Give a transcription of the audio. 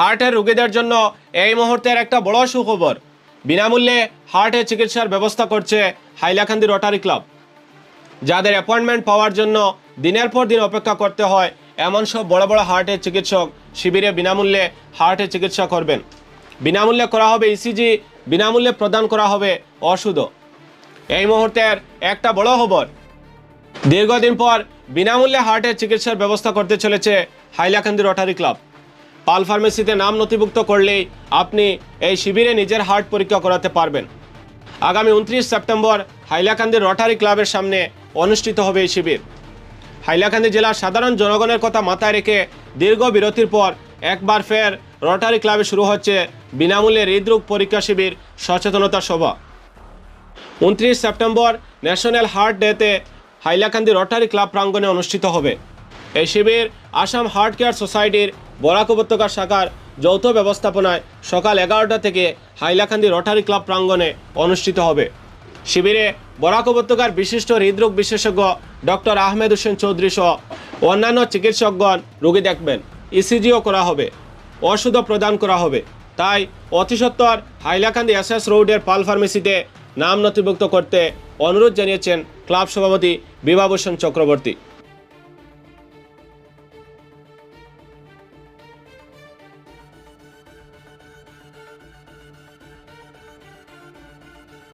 হার্টের রোগীদের জন্য এই মুহূর্তের একটা বড় সুখবর। বিনামূল্যে হার্টের চিকিৎসার ব্যবস্থা করছে হাইলাকান্দি রোটারি ক্লাব। যাদের অ্যাপয়েন্টমেন্ট পাওয়ার জন্য দিনের পর দিন অপেক্ষা করতে হয়, এমন সব বড় বড় হার্টের চিকিৎসক শিবিরে বিনামূল্যে হার্টের চিকিৎসা করবেন। বিনামূল্যে করা হবে ইসিজি বিনামূল্যে প্রদান করা হবে ওষুধও। এই মুহূর্তের একটা বড় খবর। দীর্ঘদিন পর বিনামূল্যে হার্টের চিকিৎসার ব্যবস্থা করতে চলেছে হাইলাকান্দি রোটারি ক্লাব। পাল ফার্মেসিতে নাম নথিভুক্ত করলেই আপনি এই শিবিরে নিজের হার্ট পরীক্ষা করাতে পারবেন। আগামী উনত্রিশ সেপ্টেম্বর হাইলাকান্দি রটারি ক্লাবের সামনে অনুষ্ঠিত হবে এই শিবির। হাইলাকান্দি জেলার সাধারণ জনগণের কথা মাথায় রেখে দীর্ঘ বিরতির পর একবার ফের রটারি ক্লাবে শুরু হচ্ছে বিনামূল্যে হৃদরোগ পরীক্ষা শিবির সচেতনতা সভা। উনত্রিশ সেপ্টেম্বর ন্যাশনাল হার্ট ডেতে হাইলাকান্দি রটারি ক্লাব প্রাঙ্গণে অনুষ্ঠিত হবে। এই শিবির আসাম হার্ট কেয়ার সোসাইটির বরাক উপত্যকা শাখার যৌথ ব্যবস্থাপনায় সকাল এগারোটা থেকে হাইলাকান্দি রটারি ক্লাব প্রাঙ্গণে অনুষ্ঠিত হবে। শিবিরে বরাক উপত্যকার বিশিষ্ট হৃদরোগ বিশেষজ্ঞ ডক্টর আহমেদ হোসেন চৌধুরী সহ অন্যান্য চিকিৎসকগণ রোগী দেখবেন। ইসিজিও করা হবে, ওষুধও প্রদান করা হবে। তাই অতিসত্বর হাইলাকান্দি এস এস রোডের পাল ফার্মেসিতে নাম নথিভুক্ত করতে অনুরোধ জানিয়েছেন ক্লাব সভাপতি বিভাভূষণ চক্রবর্তী।